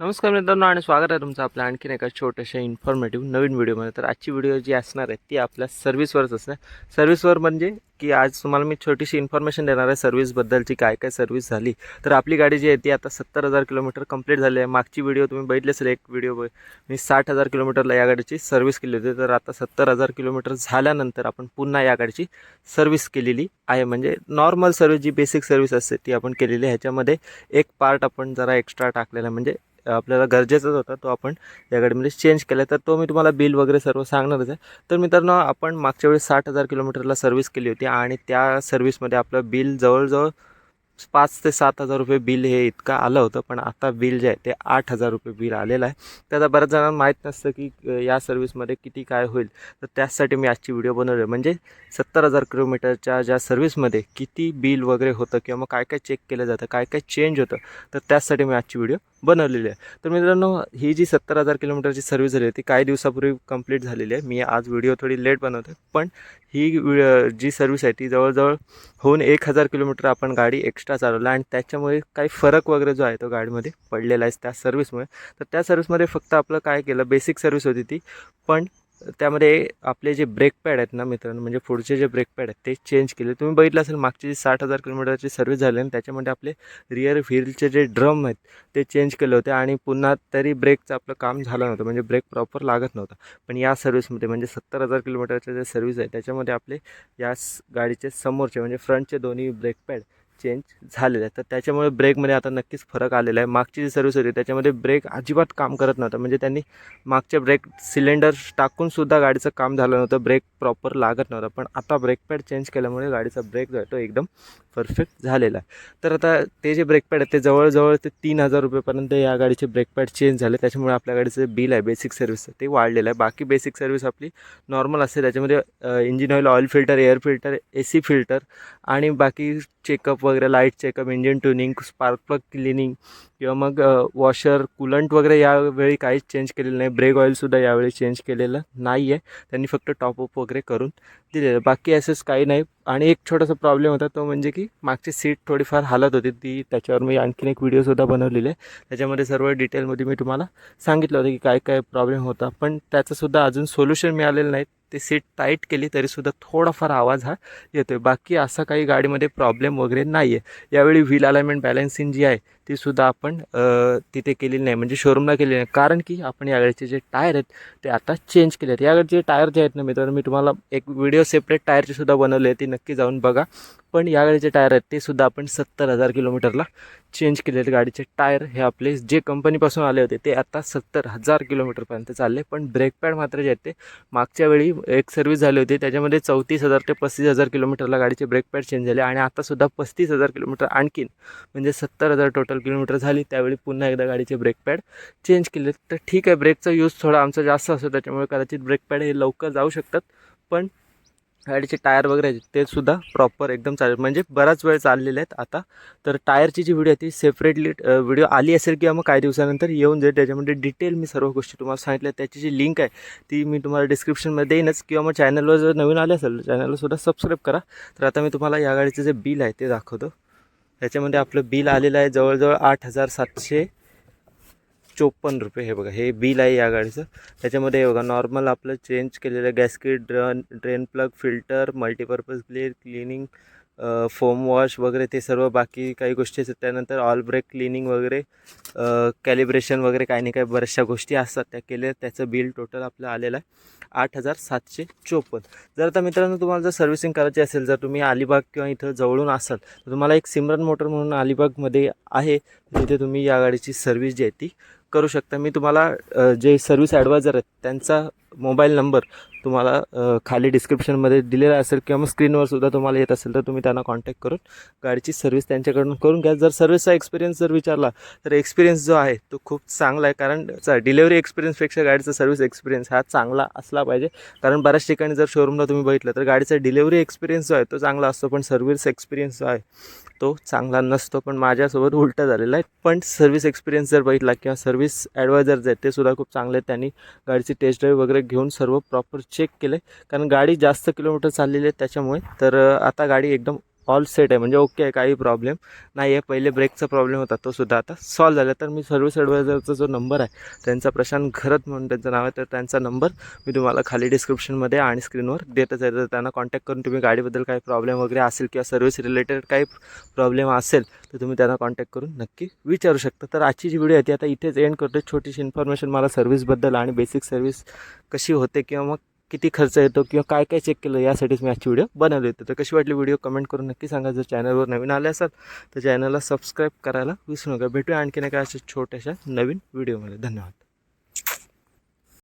नमस्कार मित्रांनो आणि स्वागत आहे तुमचं आपल्या आणखीन एका छोट्याशा इन्फॉर्मेटिव्ह नवीन व्हिडिओमध्ये तर आजची व्हिडिओ जी असणार आहे ती आपल्या सर्व्हिसवरच असणार. सर्व्हिसवर म्हणजे की आज तुम्हाला मी छोटीशी इन्फॉर्मेशन देणार आहे सर्व्हिसबद्दलची काय काय सर्व्हिस झाली. तर आपली गाडी जी आहे ती आता सत्तर हजार किलोमीटर कंप्लीट झाली आहे. मागची व्हिडिओ तुम्ही बघितली असेल एक व्हिडिओ मी साठ हजार किलोमीटरला या गाडीची सर्व्हिस केली होती. तर आता सत्तर हजार किलोमीटर झाल्यानंतर आपण पुन्हा या गाडीची सर्व्हिस केलेली आहे. म्हणजे नॉर्मल सर्व्हिस जी बेसिक सर्व्हिस असते ती आपण केलेली आहे. ह्याच्यामध्ये एक पार्ट आपण जरा एक्स्ट्रा टाकलेला आहे. म्हणजे आपल्याला गरजेचाच होता तो आपण या गाडीमध्ये चेंज केला. तर तो मी तुम्हाला बिल वगैरे सर्व सांगणारच आहे. तर मित्रांनो आपण मागच्या वेळेस साठ हजार किलोमीटरला सर्व्हिस केली होती आणि त्या सर्व्हिसमध्ये आपलं बिल जवळजवळ पाच ते सात हजार रुपये बिल हे इतकं आलं होतं. पण आता बिल जे आहे ते आठ हजार रुपये बिल आलेलं आहे. तर आता बऱ्याच जणांना माहीत नसतं की या सर्व्हिसमध्ये किती काय होईल. तर त्याचसाठी मी आजची व्हिडिओ बनवली. म्हणजे सत्तर हजार किलोमीटरच्या ज्या सर्व्हिसमध्ये किती बिल वगैरे होतं किंवा मग काय काय चेक केलं जातं काय काय चेंज होतं तर त्याचसाठी मी आजची व्हिडिओ बनवलेली आहे. तर मित्रांनो ही जी सत्तर हजार किलोमीटरची सर्व्हिस झाली आहे ती काही दिवसापूर्वी कंप्लीट झालेली आहे. मी आज व्हिडिओ थोडी लेट बनवतो पण ही वि- जी सर्व्हिस आहे ती जवळजवळ होऊन एक हजार किलोमीटर आपण गाडी एक्स्ट्रा चालवला आणि त्याच्यामुळे काही फरक वगैरे जो आहे तो गाडीमध्ये पडलेला आहे त्या सर्व्हिसमुळे. तर त्या सर्व्हिसमध्ये फक्त आपलं काय केलं बेसिक सर्व्हिस होती ती पण त्यामध्ये आपले जे ब्रेक पॅड आहेत ना मित्रांनो म्हणजे पुढचे जे ब्रेक पॅड आहेत ते चेंज केले. तुम्ही बघितलं असेल मागची जी साठ हजार किलोमीटरची सर्व्हिस झाली आणि त्याच्यामध्ये आपले रिअर व्हीलचे जे ड्रम आहेत ते चेंज केले होते आणि पुन्हा तरी ब्रेकचं आपलं काम झालं नव्हतं म्हणजे ब्रेक प्रॉपर लागत नव्हता. पण या सर्व्हिसमध्ये म्हणजे सत्तर हजार किलोमीटरचे जे सर्व्हिस आहे त्याच्यामध्ये आपले या गाडीचे समोरचे म्हणजे फ्रंटचे दोन्ही ब्रेक पॅड चेंज झालेलं आहे तर त्याच्यामुळे ब्रेकमध्ये आता नक्कीच फरक आलेला आहे. मागची जी सर्व्हिस होती त्याच्यामध्ये ब्रेक अजिबात काम करत नव्हतं. म्हणजे त्यांनी मागच्या ब्रेक सिलेंडर टाकूनसुद्धा गाडीचं काम झालं नव्हतं. ब्रेक प्रॉपर लागत नव्हतं. पण आता ब्रेक पॅड चेंज केल्यामुळे गाडीचा ब्रेक जो आहे तो एकदम परफेक्ट झालेला आहे. तर आता ते जे ब्रेक पॅड आहेत ते जवळजवळ ते तीन हजार रुपयेपर्यंत या गाडीचे ब्रेक पॅड चेंज झाले. त्याच्यामुळे आपल्या गाडीचं जे बिल आहे बेसिक सर्व्हिस ते वाढलेलं आहे. बाकी बेसिक सर्व्हिस आपली नॉर्मल असते. त्याच्यामध्ये engine oil oil filter air filter A C filter आणि बाकी चेकअप वगैरे light checkup engine tuning spark plug cleaning किंवा मग वॉशर कुलंट वगैरे यावेळी काहीच चेंज केलेलं नाही. ब्रेक ऑइलसुद्धा यावेळी चेंज केलेलं नाही आहे त्यांनी फक्त टॉपअप वगैरे करून दिलेलं. बाकी असंच काही नाही. आणि एक छोटासा प्रॉब्लेम होता तो म्हणजे की मागची सीट थोडीफार हालत होती. ती त्याच्यावर मी आणखीन एक व्हिडिओसुद्धा बनवलेली आहे. त्याच्यामध्ये सर्व डिटेलमध्ये मी तुम्हाला सांगितलं होतं की काय काय प्रॉब्लेम होता. पण त्याचंसुद्धा अजून सोल्युशन मिळालेलं नाही ते सीट टाईट केली तरीसुद्धा थोडाफार आवाज हा येतो आहे बाकी असा काही गाडीमध्ये प्रॉब्लेम वगैरे नाही आहे यावेळी व्हील अलाइनमेंट बॅलन्सिंग जी आहे ती सुद्धा आपण तिथे केलेली नाही म्हणजे शोरूमला केलेली नाही. कारण की आपण या गाडीचे जे टायर आहेत ते आता चेंज केले आहेत. या गाडीचे टायर जे आहेत ना मित्रांनो मी तुम्हाला एक व्हिडिओ सेपरेट टायरचे सुद्धा बनवले आहे ती नक्की जाऊन बघा. पण या गाडीचे टायर आहेत ते सुद्धा आपण सत्तर हजार किलोमीटरला चेंज केले आहेत. गाडीचे टायर हे आपले जे कंपनीपासून आले होते ते आता सत्तर हजार किलोमीटरपर्यंत चालले पण ब्रेक पॅड मात्र जे आहेत ते मागच्या वेळी एक सर्व्हिस झाली होती. त्याच्यामध्ये चौतीस हजार ते पस्तीस हजार किलोमीटरला गाडीचे ब्रेक पॅड चेंज झाले. आणि आतासुद्धा पस्तीस हजार किलोमीटर आणखीन म्हणजे सत्तर हजार टोटल किलोमीटर झाली त्यावेळी पुन्हा एकदा गाडीचे ब्रेक पॅड चेंज केले. तर ठीक आहे ब्रेकचा यूज थोडा आमचा जास्त असतो त्याच्यामुळे कदाचित ब्रेक पॅड हे लवकर जाऊ शकतात. पण गाडीचे टायर वगैरे आहेत ते सुद्धा प्रॉपर एकदम चालेल. म्हणजे बराच वेळ चाललेले आहेत आता. तर टायरची जी व्हिडिओ आहे ती सेपरेटली व्हिडिओ आली असेल किंवा मग काही दिवसानंतर येऊन जाईल. त्याच्यामध्ये डिटेल मी सर्व गोष्टी तुम्हाला सांगितल्या. त्याची जी लिंक आहे ती मी तुम्हाला डिस्क्रिप्शनमध्ये देईनच. किंवा मग चॅनलवर जर नवीन आले असेल चॅनलला सुद्धा सबस्क्राईब करा. तर आता मी तुम्हाला या गाडीचं जे बिल आहे ते दाखवतो. याच्यामध्ये आपलं बिल आलेलं आहे जवळजवळ आठ हजार सातशे चोपन्न रुपये. हे बघा हे बिल आहे या गाडीचं. त्याच्यामध्ये हे बघा नॉर्मल आपलं चेंज केलेलं gasket drain drain plug filter multipurpose clear cleaning foam wash वगैरे ते सर्व बाकी काही गोष्टी असतात. त्यानंतर ऑल ब्रेक क्लिनिंग वगैरे कॅलिब्रेशन वगैरे काही नाही काही बऱ्याचशा गोष्टी असतात त्या केल्या. त्याचं बिल टोटल आपलं आलेलं आहे आठ हजार सातशे चोपन्न. जर आता मित्रांनो तुम्हाला जर सर्व्हिसिंग करायची असेल जर तुम्ही अलिबाग किंवा इथं जवळून असाल तर तुम्हाला एक सिमरन मोटर म्हणून अलिबागमध्ये आहे. तिथे तुम्ही या गाडीची सर्व्हिस जी आहे ती करू शकता. मी तुम्हाला जे सर्व्हिस ॲडवायझर आहेत त्यांचा मोबाईल नंबर तुम्हाला खाली डिस्क्रिप्शनमध्ये दिलेला असेल किंवा मग स्क्रीनवर सुद्धा तुम्हाला येत असेल तर तुम्ही त्यांना कॉन्टॅक्ट करून गाडीची सर्व्हिस त्यांच्याकडून करून घ्या. जर सर्व्हिसचा एक्सपिरियन्स जर विचारला तर एक्सपिरियन्स जो आहे तो खूप चांगला आहे. कारण डिलेवरी एक्सपिरियन्सपेक्षा गाडीचा सर्व्हिस एक्सपिरियन्स हा चांगला असला पाहिजे. कारण बऱ्याच ठिकाणी जर शोरूमला तुम्ही बघितलं तर गाडीचा डिलेवरी एक्सपिरियन्स जो आहे तो चांगला असतो. पण सर्व्हिस एक्सपिरियन्स जो आहे तो चांगला नसतो पण माझ्यासोबत उलटा झालेला आहे. पण सर्व्हिस एक्सपिरियन्स जर बघितला किंवा सर्व्हिस ॲडवायझर जे आहेत ते सुद्धा खूप चांगले आहेत. त्यांनी गाडीची टेस्ट ड्राईव्ह वगैरे घेऊन सर्व प्रॉपर चेक केले. कारण गाडी जास्त किलोमीटर चाललेली आहे त्याच्यामुळे. तर आता गाडी एकदम ऑल सेट आहे. म्हणजे ओके आहे काही प्रॉब्लेम नाही आहे पहिले ब्रेकचा प्रॉब्लेम होता तो सुद्धा आता सॉल्व झाला. तर मी सर्व्हिस ॲडवायझरचा जो नंबर आहे त्यांचा प्रशांत घरत म्हणून त्यांचं नाव आहे तर त्यांचा नंबर मी तुम्हाला खाली डिस्क्रिप्शनमध्ये आणि स्क्रीनवर देतच आहे. तर त्यांना कॉन्टॅक्ट करून तुम्ही गाडीबद्दल काही प्रॉब्लेम वगैरे असेल किंवा सर्व्हिस रिलेटेड काही प्रॉब्लेम असेल तर तुम्ही त्यांना कॉन्टॅक्ट करून नक्की विचारू शकता. तर आजची जी व्हिडिओ आहे ती आता इथेच एंड करतो छोटीशी इन्फॉर्मेशन मला सर्व्हिसबद्दल आणि बेसिक सर्व्हिस कशी होते किंवा मग किती खर्च येतो किंवा काय काय चेक केलं यासाठीच मी आजची व्हिडिओ बनवली होती. तर कशी वाटली व्हिडिओ कमेंट करून नक्की सांगा. जर चॅनलवर नवीन आले असाल तर चॅनलला सबस्क्राईब करायला विसरू नका. भेटूया आणखी एका अशा छोट्याशा नवीन व्हिडिओमध्ये धन्यवाद.